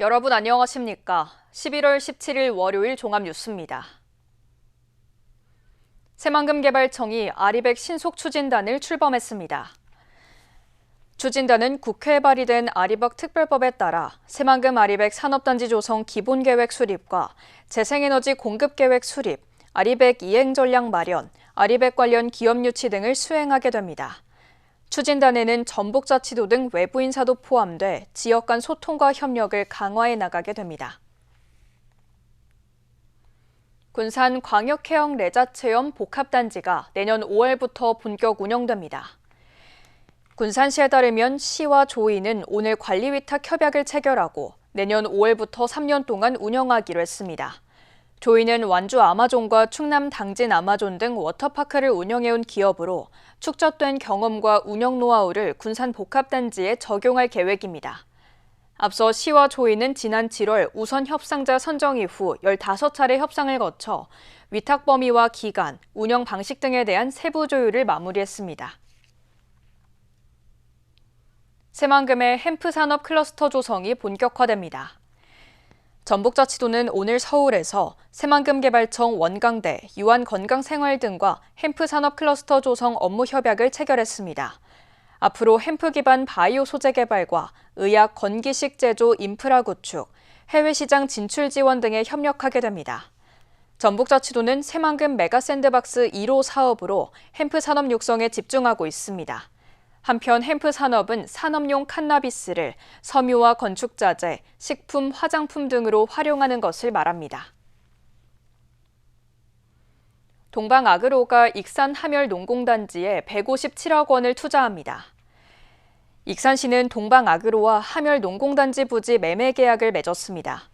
여러분 안녕하십니까? 11월 17일 월요일 종합뉴스입니다. 새만금개발청이 아리백 신속 추진단을 출범했습니다. 추진단은 국회에 발의된 아리백 특별법에 따라 새만금 아리백 산업단지 조성 기본계획 수립과 재생에너지 공급계획 수립, 아리백 이행 전략 마련, 아리백 관련 기업 유치 등을 수행하게 됩니다. 추진단에는 전북자치도 등 외부 인사도 포함돼 지역 간 소통과 협력을 강화해 나가게 됩니다. 군산 광역해영 레자체험 복합단지가 내년 5월부터 본격 운영됩니다. 군산시에 따르면 시와 조이는 오늘 관리위탁 협약을 체결하고 내년 5월부터 3년 동안 운영하기로 했습니다. 조이는 완주 아마존과 충남 당진 아마존 등 워터파크를 운영해온 기업으로 축적된 경험과 운영 노하우를 군산 복합단지에 적용할 계획입니다. 앞서 시와 조이는 지난 7월 우선 협상자 선정 이후 15차례 협상을 거쳐 위탁 범위와 기간, 운영 방식 등에 대한 세부 조율을 마무리했습니다. 새만금의 햄프 산업 클러스터 조성이 본격화됩니다. 전북자치도는 오늘 서울에서 새만금 개발청 원광대, 유한건강생활 등과 햄프 산업 클러스터 조성 업무 협약을 체결했습니다. 앞으로 햄프 기반 바이오 소재 개발과 의약 건기식 제조 인프라 구축, 해외 시장 진출 지원 등에 협력하게 됩니다. 전북자치도는 새만금 메가샌드박스 1호 사업으로 햄프 산업 육성에 집중하고 있습니다. 한편 햄프 산업은 산업용 칸나비스를 섬유와 건축자재, 식품, 화장품 등으로 활용하는 것을 말합니다. 동방아그로가 익산 함열 농공단지에 157억 원을 투자합니다. 익산시는 동방아그로와 함열 농공단지 부지 매매 계약을 맺었습니다.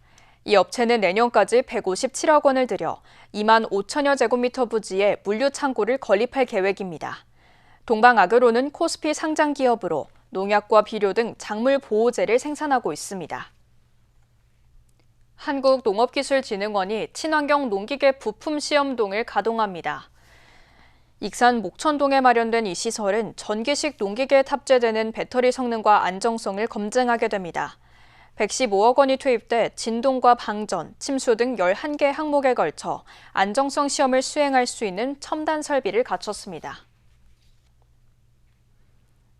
이 업체는 내년까지 157억 원을 들여 2만 5천여 제곱미터 부지에 물류 창고를 건립할 계획입니다. 동방아그로는 코스피 상장 기업으로 농약과 비료 등 작물 보호제를 생산하고 있습니다. 한국농업기술진흥원이 친환경 농기계 부품 시험동을 가동합니다. 익산 목천동에 마련된 이 시설은 전기식 농기계에 탑재되는 배터리 성능과 안정성을 검증하게 됩니다. 115억 원이 투입돼 진동과 방전, 침수 등 11개 항목에 걸쳐 안정성 시험을 수행할 수 있는 첨단 설비를 갖췄습니다.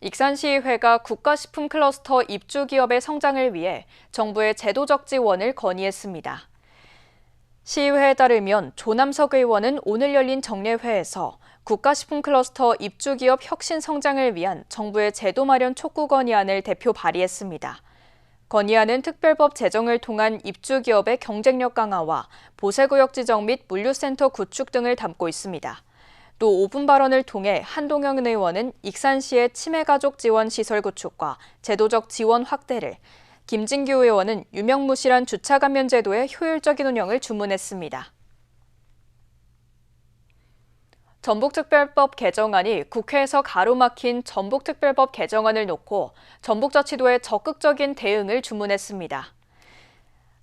익산시의회가 국가식품 클러스터 입주 기업의 성장을 위해 정부의 제도적 지원을 건의했습니다. 시의회에 따르면 조남석 의원은 오늘 열린 정례회에서 국가식품 클러스터 입주 기업 혁신 성장을 위한 정부의 제도 마련 촉구 건의안을 대표 발의했습니다. 건의안은 특별법 제정을 통한 입주 기업의 경쟁력 강화와 보세구역 지정 및 물류센터 구축 등을 담고 있습니다. 또 5분 발언을 통해 한동영 의원은 익산시의 치매가족 지원 시설 구축과 제도적 지원 확대를, 김진규 의원은 유명무실한 주차 감면 제도의 효율적인 운영을 주문했습니다. 전북특별법 개정안이 국회에서 가로막힌 전북특별법 개정안을 놓고 전북자치도에 적극적인 대응을 주문했습니다.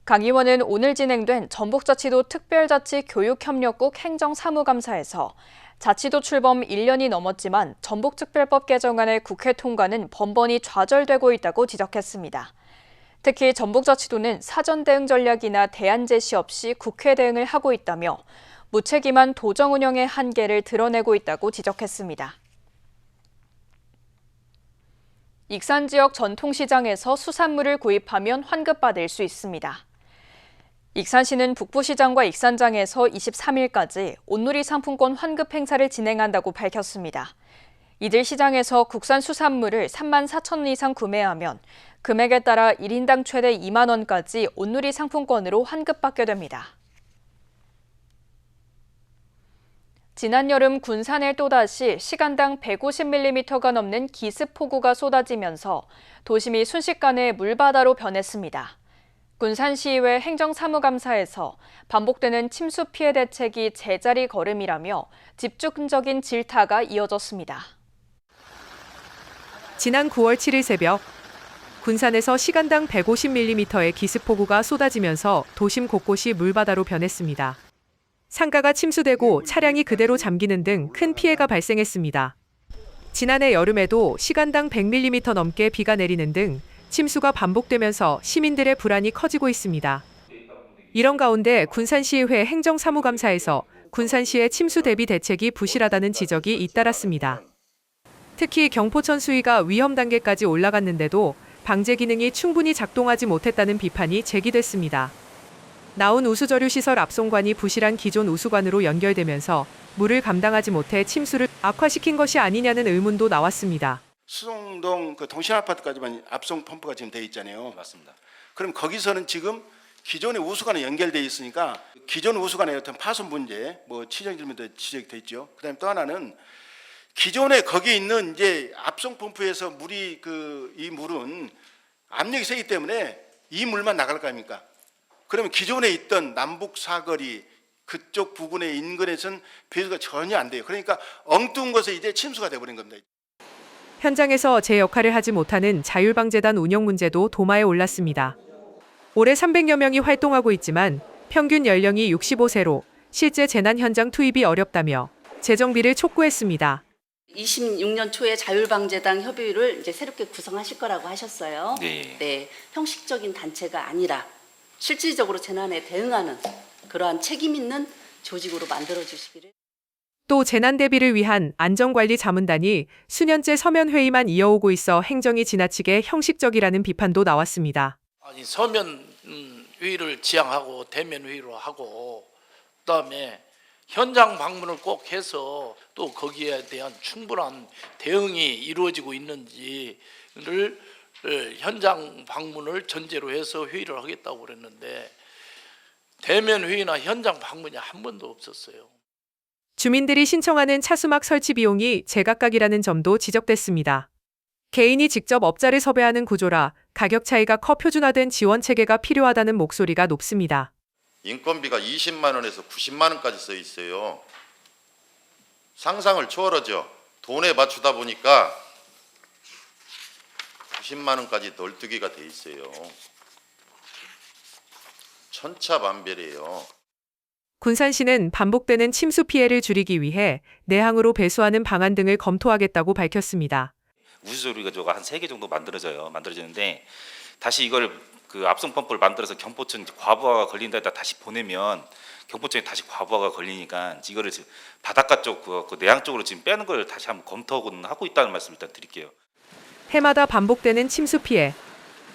강 의원은 오늘 진행된 전북자치도 특별자치 교육협력국 행정사무감사에서 자치도 출범 1년이 넘었지만 전북특별법 개정안의 국회 통과는 번번이 좌절되고 있다고 지적했습니다. 특히 전북자치도는 사전 대응 전략이나 대안 제시 없이 국회 대응을 하고 있다며 무책임한 도정 운영의 한계를 드러내고 있다고 지적했습니다. 익산 지역 전통시장에서 수산물을 구입하면 환급받을 수 있습니다. 익산시는 북부시장과 익산장에서 23일까지 온누리 상품권 환급 행사를 진행한다고 밝혔습니다. 이들 시장에서 국산 수산물을 3만 4천 원 이상 구매하면 금액에 따라 1인당 최대 2만 원까지 온누리 상품권으로 환급받게 됩니다. 지난 여름 군산에 또다시 시간당 150mm가 넘는 기습 폭우가 쏟아지면서 도심이 순식간에 물바다로 변했습니다. 군산시의회 행정사무감사에서 반복되는 침수 피해 대책이 제자리 걸음이라며 집중적인 질타가 이어졌습니다. 지난 9월 7일 새벽 군산에서 시간당 150mm의 기습폭우가 쏟아지면서 도심 곳곳이 물바다로 변했습니다. 상가가 침수되고 차량이 그대로 잠기는 등 큰 피해가 발생했습니다. 지난해 여름에도 시간당 100mm 넘게 비가 내리는 등 침수가 반복되면서 시민들의 불안이 커지고 있습니다. 이런 가운데 군산시의회 행정사무감사에서 군산시의 침수 대비 대책이 부실하다는 지적이 잇따랐습니다. 특히 경포천 수위가 위험 단계까지 올라갔는데도 방제 기능이 충분히 작동하지 못했다는 비판이 제기됐습니다. 나온 우수저류 시설 압송관이 부실한 기존 우수관으로 연결되면서 물을 감당하지 못해 침수를 악화시킨 것이 아니냐는 의문도 나왔습니다. 수성동 그 동신 아파트까지만 압송 펌프가 지금 돼 있잖아요. 맞습니다. 그럼 거기서는 지금 기존의 우수관에 연결돼 있으니까 기존 우수관의 어떤 파손 문제, 뭐 치정질문도 지적돼 있죠. 그다음에 또 하나는 기존에 거기 있는 이제 압송 펌프에서 물이 그 이 물은 압력이 세기 때문에 이 물만 나갈 거 아닙니까? 그러면 기존에 있던 남북 사거리 그쪽 부근의 인근에서는 배수가 전혀 안 돼요. 그러니까 엉뚱한 것에 이제 침수가 돼버린 겁니다. 현장에서 제 역할을 하지 못하는 자율방재단 운영 문제도 도마에 올랐습니다. 올해 300여 명이 활동하고 있지만 평균 연령이 65세로 실제 재난 현장 투입이 어렵다며 재정비를 촉구했습니다. 26년 초에 자율방재당 협의회를 이제 새롭게 구성하실 거라고 하셨어요. 네. 형식적인 단체가 아니라 실질적으로 재난에 대응하는 그러한 책임 있는 조직으로 만들어 주시기를 또 재난 대비를 위한 안전관리 자문단이 수년째 서면 회의만 이어오고 있어 행정이 지나치게 형식적이라는 비판도 나왔습니다. 아니 서면 음, 회의를 지향하고 대면 회의로 하고 그다음에 현장 방문을 꼭 해서 또 거기에 대한 충분한 대응이 이루어지고 있는지를 어, 현장 방문을 전제로 해서 회의를 하겠다고 그랬는데 대면 회의나 현장 방문이 한 번도 없었어요. 주민들이 신청하는 차수막 설치 비용이 제각각이라는 점도 지적됐습니다. 개인이 직접 업자를 섭외하는 구조라 가격 차이가 커 표준화된 지원 체계가 필요하다는 목소리가 높습니다. 인건비가 20만 원에서 90만 원까지 써 있어요. 상상을 초월하죠. 돈에 맞추다 보니까 90만 원까지 널뛰기가 돼 있어요. 천차만별이에요. 군산시는 반복되는 침수 피해를 줄이기 위해 내항으로 배수하는 방안 등을 검토하겠다고 밝혔습니다. 우수조리가조가 한 세 개 정도 만들어져요. 만들어지는데 다시 이걸 그 압송 펌프를 만들어서 경포천 과부하가 걸린다다 다시 보내면 경포천에 다시 과부하가 걸리니까 이거를 지금 바닷가 쪽, 그, 그 내양 쪽으로 지금 빼는 걸 다시 한번 검토하고는 하고 있다는 말씀 일단 드릴게요. 해마다 반복되는 침수 피해.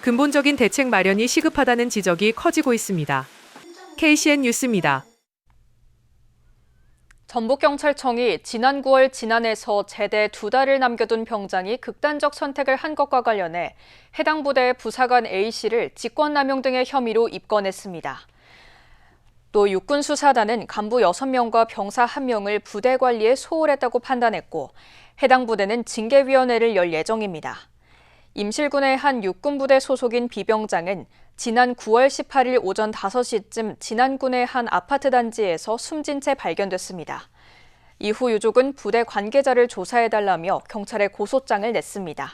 근본적인 대책 마련이 시급하다는 지적이 커지고 있습니다. KCN 뉴스입니다. 전북경찰청이 지난 9월 진안에서 제대 두 달을 남겨둔 병장이 극단적 선택을 한 것과 관련해 해당 부대의 부사관 A씨를 직권남용 등의 혐의로 입건했습니다. 또 육군수사단은 간부 6명과 병사 1명을 부대 관리에 소홀했다고 판단했고 해당 부대는 징계위원회를 열 예정입니다. 임실군의 한 육군부대 소속인 비병장은 지난 9월 18일 오전 5시쯤 진안군의 한 아파트 단지에서 숨진 채 발견됐습니다. 이후 유족은 부대 관계자를 조사해달라며 경찰에 고소장을 냈습니다.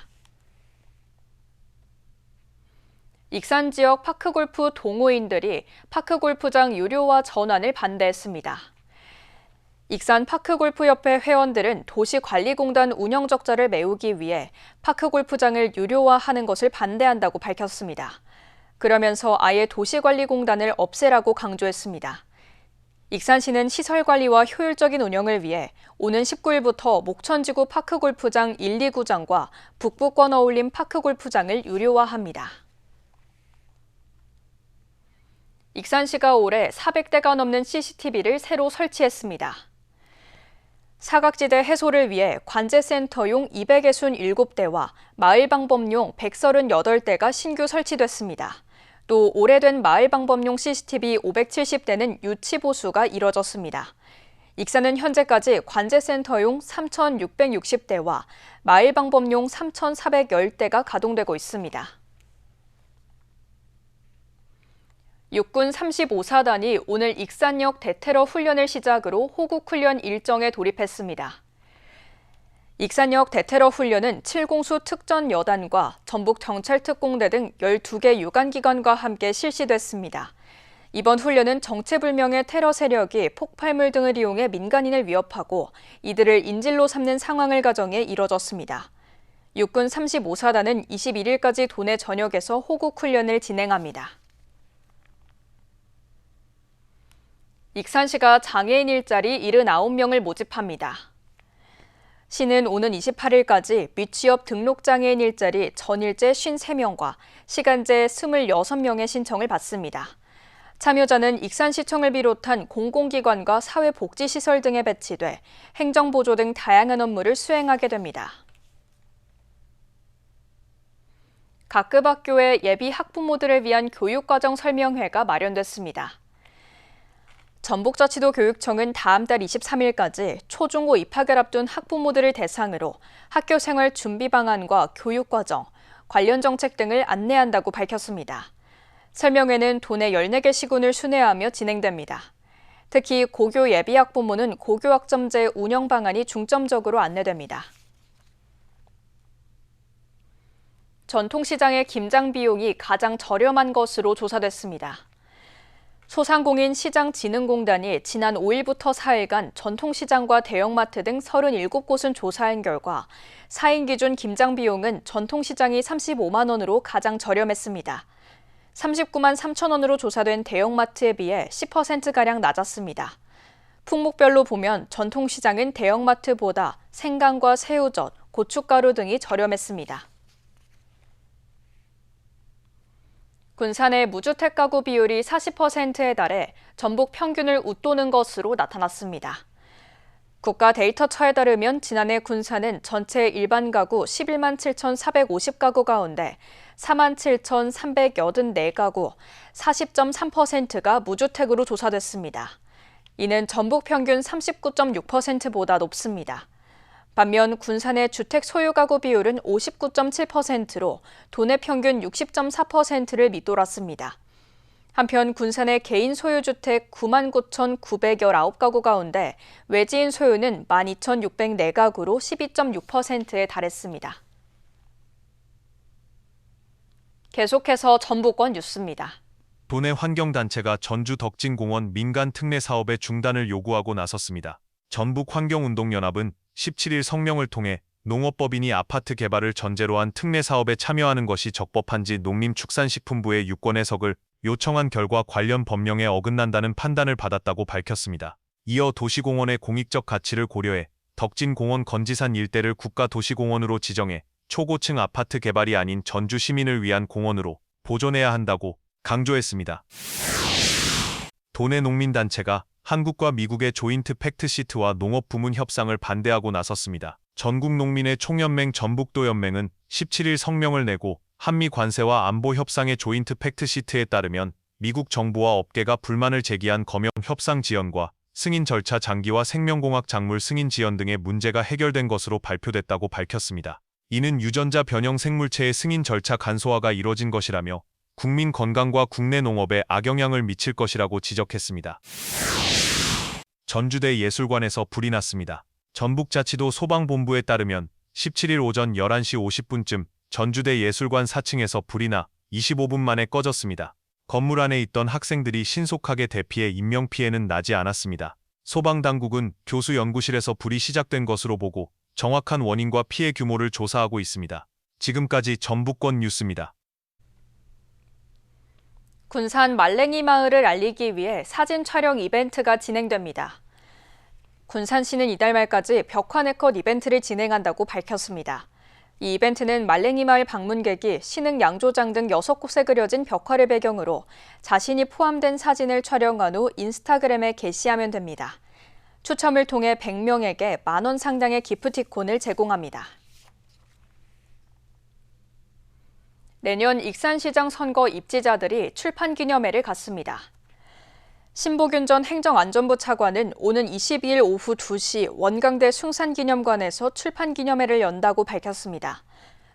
익산 지역 파크골프 동호인들이 파크골프장 유료화 전환을 반대했습니다. 익산 파크골프협회 회원들은 도시관리공단 운영 적자를 메우기 위해 파크골프장을 유료화하는 것을 반대한다고 밝혔습니다. 그러면서 아예 도시관리공단을 없애라고 강조했습니다. 익산시는 시설 관리와 효율적인 운영을 위해 오는 19일부터 목천지구 파크골프장 1, 2구장과 북부권 어울림 파크골프장을 유료화합니다. 익산시가 올해 400대가 넘는 CCTV를 새로 설치했습니다. 사각지대 해소를 위해 관제센터용 267대와 마을방범용 138대가 신규 설치됐습니다. 또 오래된 마을방범용 CCTV 570대는 유치 보수가 이뤄졌습니다. 익산은 현재까지 관제센터용 3,660대와 마을방범용 3,410대가 가동되고 있습니다. 육군 35사단이 오늘 익산역 대테러 훈련을 시작으로 호국 훈련 일정에 돌입했습니다. 익산역 대테러 훈련은 7공수 특전 여단과 전북 경찰특공대 등 12개 유관기관과 함께 실시됐습니다. 이번 훈련은 정체불명의 테러 세력이 폭발물 등을 이용해 민간인을 위협하고 이들을 인질로 삼는 상황을 가정해 이뤄졌습니다. 육군 35사단은 21일까지 도내 전역에서 호국 훈련을 진행합니다. 익산시가 장애인 일자리 79명을 모집합니다. 시는 오는 28일까지 미취업 등록장애인 일자리 전일제 53명과 시간제 26명의 신청을 받습니다. 참여자는 익산시청을 비롯한 공공기관과 사회복지시설 등에 배치돼 행정보조 등 다양한 업무를 수행하게 됩니다. 각급 학교의 예비 학부모들을 위한 교육과정 설명회가 마련됐습니다. 전북자치도 교육청은 다음 달 23일까지 초중고 입학을 앞둔 학부모들을 대상으로 학교 생활 준비 방안과 교육과정, 관련 정책 등을 안내한다고 밝혔습니다. 설명회는 도내 14개 시군을 순회하며 진행됩니다. 특히 고교 예비 학부모는 고교학점제 운영 방안이 중점적으로 안내됩니다. 전통시장의 김장 비용이 가장 저렴한 것으로 조사됐습니다. 소상공인 시장진흥공단이 지난 5일부터 4일간 전통시장과 대형마트 등 37곳은 조사한 결과 4인 기준 김장 비용은 전통시장이 35만 원으로 가장 저렴했습니다. 39만 3천 원으로 조사된 대형마트에 비해 10%가량 낮았습니다. 품목별로 보면 전통시장은 대형마트보다 생강과 새우젓, 고춧가루 등이 저렴했습니다. 군산의 무주택 가구 비율이 40%에 달해 전북 평균을 웃도는 것으로 나타났습니다. 국가 데이터처에 따르면 지난해 군산은 전체 일반 가구 11만 7,450가구 가운데 4만 7,384가구, 40.3%가 무주택으로 조사됐습니다. 이는 전북 평균 39.6%보다 높습니다. 반면 군산의 주택 소유 가구 비율은 59.7%로 도내 평균 60.4%를 밑돌았습니다. 한편 군산의 개인 소유 주택 9만 9,919가구 가운데 외지인 소유는 12,604가구로 12.6%에 달했습니다. 계속해서 전북권 뉴스입니다. 도내 환경단체가 전주 덕진공원 민간 특례 사업의 중단을 요구하고 나섰습니다. 전북환경운동연합은 17일 성명을 통해 농업법인이 아파트 개발을 전제로 한 특례 사업에 참여하는 것이 적법한지 농림축산식품부의 유권 해석을 요청한 결과 관련 법령에 어긋난다는 판단을 받았다고 밝혔습니다. 이어 도시공원의 공익적 가치를 고려해 덕진공원 건지산 일대를 국가도시공원으로 지정해 초고층 아파트 개발이 아닌 전주 시민을 위한 공원으로 보존해야 한다고 강조했습니다. 도내 농민단체가 한국과 미국의 조인트 팩트시트와 농업 부문 협상을 반대하고 나섰습니다. 전국 농민의 총연맹 전북도연맹은 17일 성명을 내고 한미 관세와 안보 협상의 조인트 팩트시트에 따르면 미국 정부와 업계가 불만을 제기한 검역 협상 지연과 승인 절차 장기와 생명공학 작물 승인 지연 등의 문제가 해결된 것으로 발표됐다고 밝혔습니다. 이는 유전자 변형 생물체의 승인 절차 간소화가 이뤄진 것이라며 국민 건강과 국내 농업에 악영향을 미칠 것이라고 지적했습니다. 전주대 예술관에서 불이 났습니다. 전북자치도 소방본부에 따르면 17일 오전 11시 50분쯤 전주대 예술관 4층에서 불이 나 25분 만에 꺼졌습니다. 건물 안에 있던 학생들이 신속하게 대피해 인명피해는 나지 않았습니다. 소방당국은 교수 연구실에서 불이 시작된 것으로 보고 정확한 원인과 피해 규모를 조사하고 있습니다. 지금까지 전북권 뉴스입니다. 군산 말랭이 마을을 알리기 위해 사진 촬영 이벤트가 진행됩니다. 군산시는 이달 말까지 벽화 네컷 이벤트를 진행한다고 밝혔습니다. 이 이벤트는 말랭이 마을 방문객이 신흥 양조장 등 6곳에 그려진 벽화를 배경으로 자신이 포함된 사진을 촬영한 후 인스타그램에 게시하면 됩니다. 추첨을 통해 100명에게 만원 상당의 기프티콘을 제공합니다. 내년 익산시장 선거 입지자들이 출판 기념회를 갖습니다. 신보균 전 행정안전부 차관은 오는 22일 오후 2시 원광대 숭산기념관에서 출판 기념회를 연다고 밝혔습니다.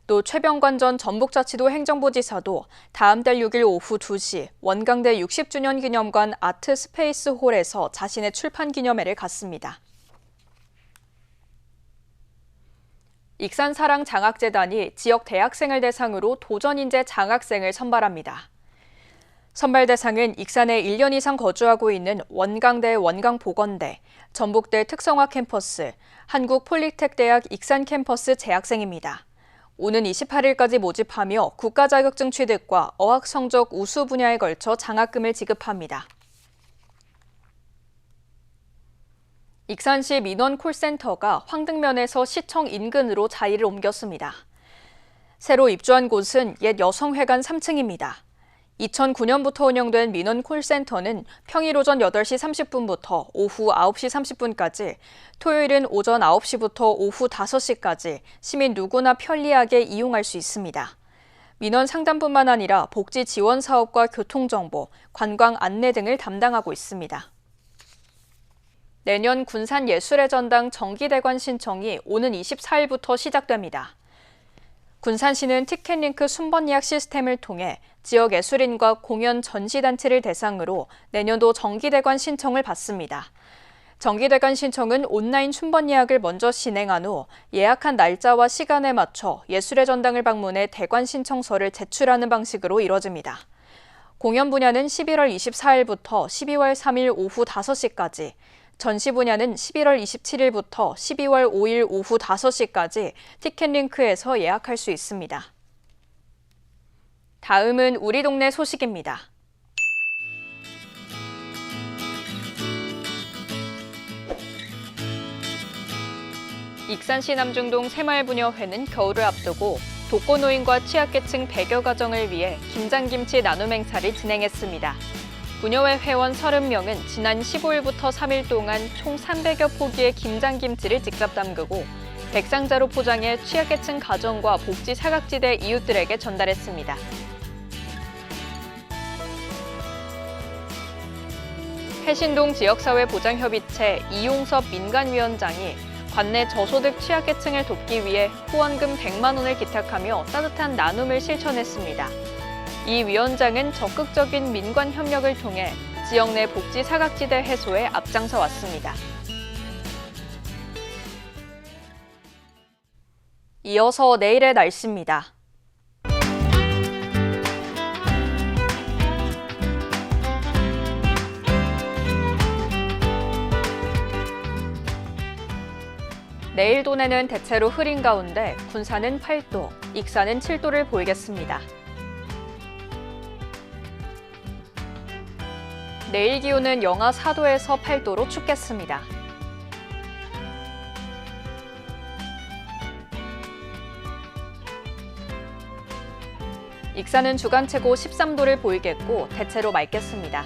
또 최병관 전 전북자치도 행정부지사도 다음 달 6일 오후 2시 원광대 60주년 기념관 아트 스페이스 홀에서 자신의 출판 기념회를 갖습니다. 익산사랑 장학재단이 지역 대학생을 대상으로 도전인재 장학생을 선발합니다. 선발 대상은 익산에 1년 이상 거주하고 있는 원광대 원광보건대, 전북대 특성화 캠퍼스, 한국폴리텍대학 익산 캠퍼스 재학생입니다. 오는 28일까지 모집하며 국가 자격증 취득과 어학 성적 우수 분야에 걸쳐 장학금을 지급합니다. 익산시 민원 콜센터가 황등면에서 시청 인근으로 자리를 옮겼습니다. 새로 입주한 곳은 옛 여성회관 3층입니다. 2009년부터 운영된 민원 콜센터는 평일 오전 8시 30분부터 오후 9시 30분까지, 토요일은 오전 9시부터 오후 5시까지 시민 누구나 편리하게 이용할 수 있습니다. 민원 상담뿐만 아니라 복지 지원 사업과 교통정보, 관광 안내 등을 담당하고 있습니다. 내년 군산 예술의 전당 정기대관 신청이 오는 24일부터 시작됩니다. 군산시는 티켓링크 순번 예약 시스템을 통해 지역 예술인과 공연 전시단체를 대상으로 내년도 정기대관 신청을 받습니다. 정기대관 신청은 온라인 순번 예약을 먼저 진행한 후 예약한 날짜와 시간에 맞춰 예술의 전당을 방문해 대관 신청서를 제출하는 방식으로 이뤄집니다. 공연 분야는 11월 24일부터 12월 3일 오후 5시까지, 전시 분야는 11월 27일부터 12월 5일 오후 5시까지 티켓링크에서 예약할 수 있습니다. 다음은 우리 동네 소식입니다. 익산시 남중동 새마을부녀회는 겨울을 앞두고 독거노인과 취약계층 100여 가정을 위해 김장김치 나눔 행사를 진행했습니다. 부녀회 회원 30명은 지난 15일부터 3일 동안 총 300여 포기의 김장김치를 직접 담그고 백상자로 포장해 취약계층 가정과 복지 사각지대 이웃들에게 전달했습니다. 해신동 지역사회보장협의체 이용섭 민간위원장이 관내 저소득 취약계층을 돕기 위해 후원금 100만 원을 기탁하며 따뜻한 나눔을 실천했습니다. 이 위원장은 적극적인 민관 협력을 통해 지역 내 복지 사각지대 해소에 앞장서 왔습니다. 이어서 내일의 날씨입니다. 내일 도내는 대체로 흐린 가운데 군산은 8도, 익산은 7도를 보이겠습니다. 내일 기온은 영하 4도에서 8도로 춥겠습니다. 익산은 주간 최고 13도를 보이겠고 대체로 맑겠습니다.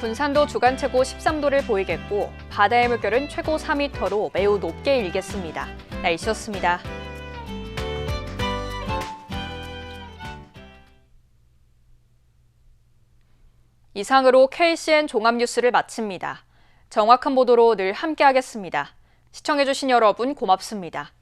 군산도 주간 최고 13도를 보이겠고 바다의 물결은 최고 4m로 매우 높게 일겠습니다. 날씨였습니다. 이상으로 KCN 종합뉴스를 마칩니다. 정확한 보도로 늘 함께하겠습니다. 시청해주신 여러분 고맙습니다.